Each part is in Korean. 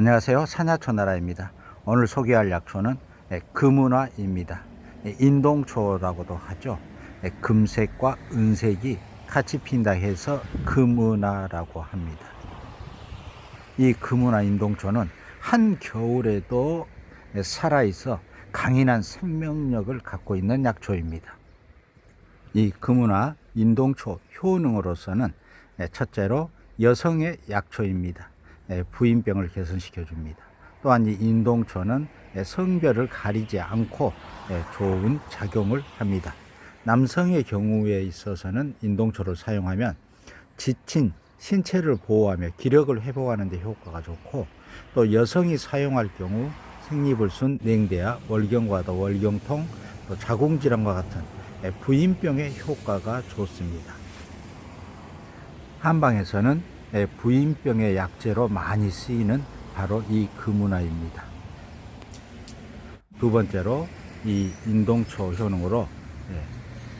안녕하세요. 사냐초나라입니다. 오늘 소개할 약초는 예, 금은화입니다. 예, 인동초라고도 하죠. 예, 금색과 은색이 같이 핀다 해서 금은화라고 합니다. 이 금은화 인동초는 한겨울에도 예, 살아있어 강인한 생명력을 갖고 있는 약초입니다. 이 금은화 인동초 효능으로서는 예, 첫째로 여성의 약초입니다. 예, 부인병을 개선시켜 줍니다. 또한 이 인동초는 예, 성별을 가리지 않고 예, 좋은 작용을 합니다. 남성의 경우에 있어서는 인동초를 사용하면 지친 신체를 보호하며 기력을 회복하는 데 효과가 좋고 또 여성이 사용할 경우 생리불순, 냉대야, 월경과도 월경통, 또 자궁질환과 같은 예, 부인병의 효과가 좋습니다. 한방에서는 예, 부인병의 약재로 많이 쓰이는 바로 이 금은화입니다. 두 번째로 이 인동초 효능으로 예,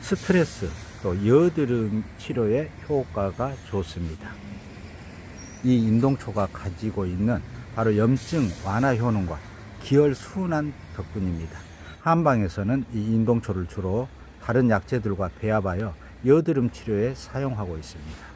스트레스 또 여드름 치료에 효과가 좋습니다. 이 인동초가 가지고 있는 바로 염증 완화 효능과 기혈 순환 덕분입니다. 한방에서는 이 인동초를 주로 다른 약재들과 배합하여 여드름 치료에 사용하고 있습니다.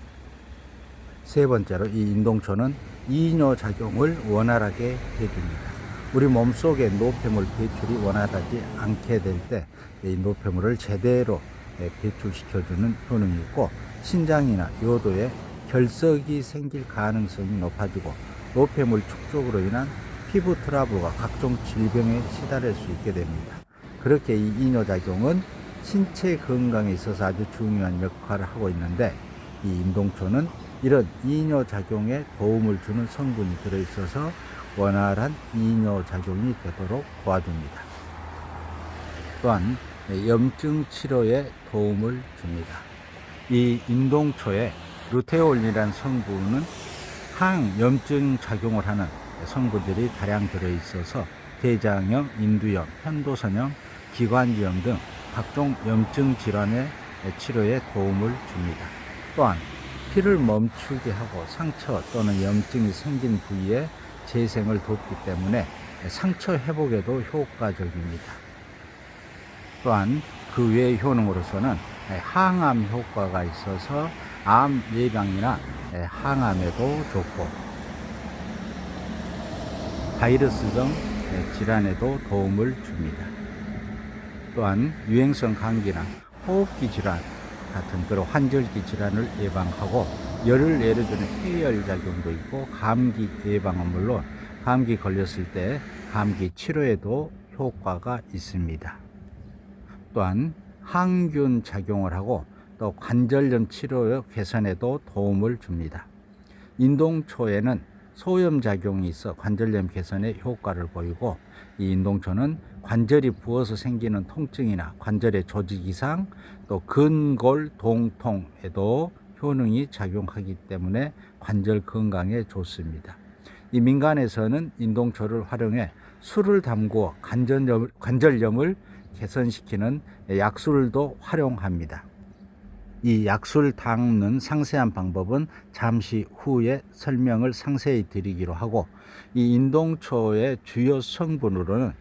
세 번째로 이 인동초는 이뇨 작용을 원활하게 해줍니다. 우리 몸속의 노폐물 배출이 원활하지 않게 될 때 이 노폐물을 제대로 예, 배출시켜주는 효능이 있고 신장이나 요도에 결석이 생길 가능성이 높아지고 노폐물 축적으로 인한 피부 트러블과 각종 질병에 시달릴 수 있게 됩니다. 그렇게 이 이뇨작용은 신체 건강에 있어서 아주 중요한 역할을 하고 있는데 이 인동초는 이런 이뇨 작용에 도움을 주는 성분이 들어 있어서 원활한 이뇨 작용이 되도록 도와줍니다. 또한 염증 치료에 도움을 줍니다. 이 인동초에 루테올린이라는 성분은 항염증 작용을 하는 성분들이 다량 들어 있어서 대장염, 인두염, 편도선염, 기관지염 등 각종 염증 질환의 치료에 도움을 줍니다. 또한 피를 멈추게 하고 상처 또는 염증이 생긴 부위에 재생을 돕기 때문에 상처 회복에도 효과적입니다. 또한 그 외의 효능으로서는 항암 효과가 있어서 암 예방이나 항암에도 좋고 바이러스성 질환에도 도움을 줍니다. 또한 유행성 감기나 호흡기 질환 같은 그런 환절기 질환을 예방하고 열을 내려주는 해열 작용도 있고 감기 예방은 물론 감기 걸렸을 때 감기 치료에도 효과가 있습니다. 또한 항균 작용을 하고 또 관절염 치료 개선에도 도움을 줍니다. 인동초에는 소염 작용이 있어 관절염 개선에 효과를 보이고 이 인동초는 관절이 부어서 생기는 통증이나 관절의 조직 이상 또 근골 동통에도 효능이 작용하기 때문에 관절 건강에 좋습니다. 이 민간에서는 인동초를 활용해 술을 담그어 관절염, 관절염을 개선시키는 약술도 활용합니다. 이 약술 닦는 상세한 방법은 잠시 후에 설명을 상세히 드리기로 하고 이 인동초의 주요 성분으로는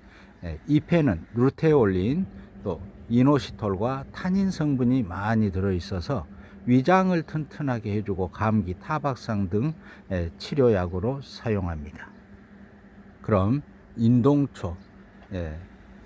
잎에는 루테올린 또 이노시톨과 타닌 성분이 많이 들어 있어서 위장을 튼튼하게 해주고 감기, 타박상 등 치료약으로 사용합니다. 그럼 인동초,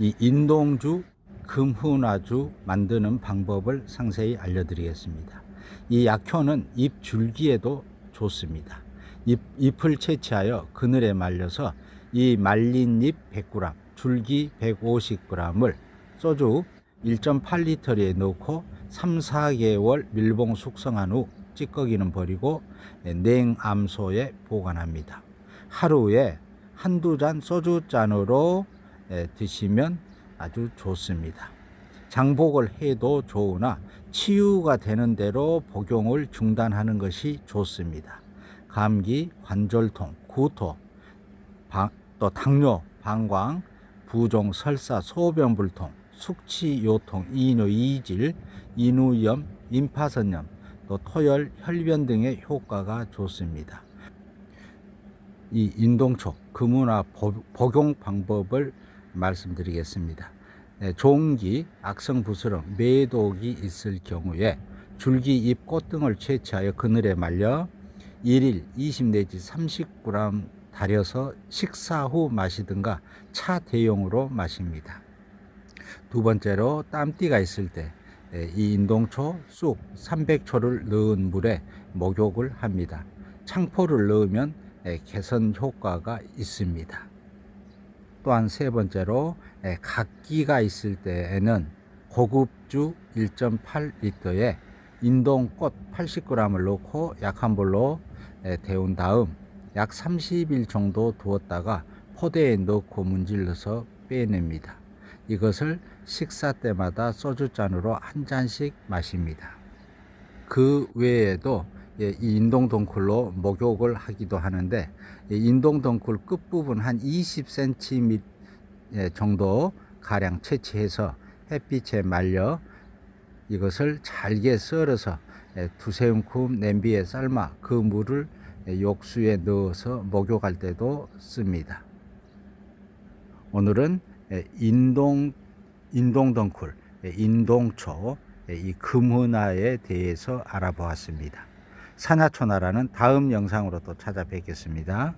이 인동주 금훈아주 만드는 방법을 상세히 알려드리겠습니다. 이 약효는 잎 줄기에도 좋습니다. 잎, 잎을 채취하여 그늘에 말려서 이 말린 잎 100g, 줄기 150g을 소주 1.8리터에 넣고 3, 4개월 밀봉 숙성한 후 찌꺼기는 버리고 냉암소에 보관합니다. 하루에 한두 잔 소주 잔으로 드시면 아주 좋습니다. 장복을 해도 좋으나 치유가 되는 대로 복용을 중단하는 것이 좋습니다. 감기, 관절통, 구토, 방, 또 당뇨, 방광, 부종, 설사, 소변불통, 숙취, 요통, 이뇨, 이질, 인후염, 임파선염, 또 토열, 혈변 등의 효과가 좋습니다. 이 인동초 금은화 보- 복용 방법을 말씀드리겠습니다. 네, 종기, 악성 부스럼, 매독이 있을 경우에 줄기, 잎, 꽃 등을 채취하여 그늘에 말려 1일 20 내지 30g 달여서 식사 후 마시든가 차 대용으로 마십니다. 두 번째로 땀띠가 있을 때 이 인동초, 쑥 300초를 넣은 물에 목욕을 합니다. 창포를 넣으면 에, 개선 효과가 있습니다. 또한 세 번째로 에, 각기가 있을 때에는 고급주 1.8리터에 인동꽃 80g을 넣고 약한 불로 에, 데운 다음 약 30일 정도 두었다가 포대에 넣고 문질러서 빼냅니다. 이것을 식사 때마다 소주잔으로 한 잔씩 마십니다. 그 외에도 예, 이 인동 덩굴로 목욕을 하기도 하는데 이 인동 덩굴 끝부분 한 20cm 예, 정도 가량 채취해서 햇빛에 말려 이것을 잘게 썰어서 예, 두세 움큼 냄비에 삶아 그 물을 예, 욕수에 넣어서 목욕할 때도 씁니다. 오늘은 예, 인동 인동 덩굴, 예, 인동초, 예, 이 금은화에 대해서 알아보았습니다. 산하초나라는 다음 영상으로 또 찾아뵙겠습니다.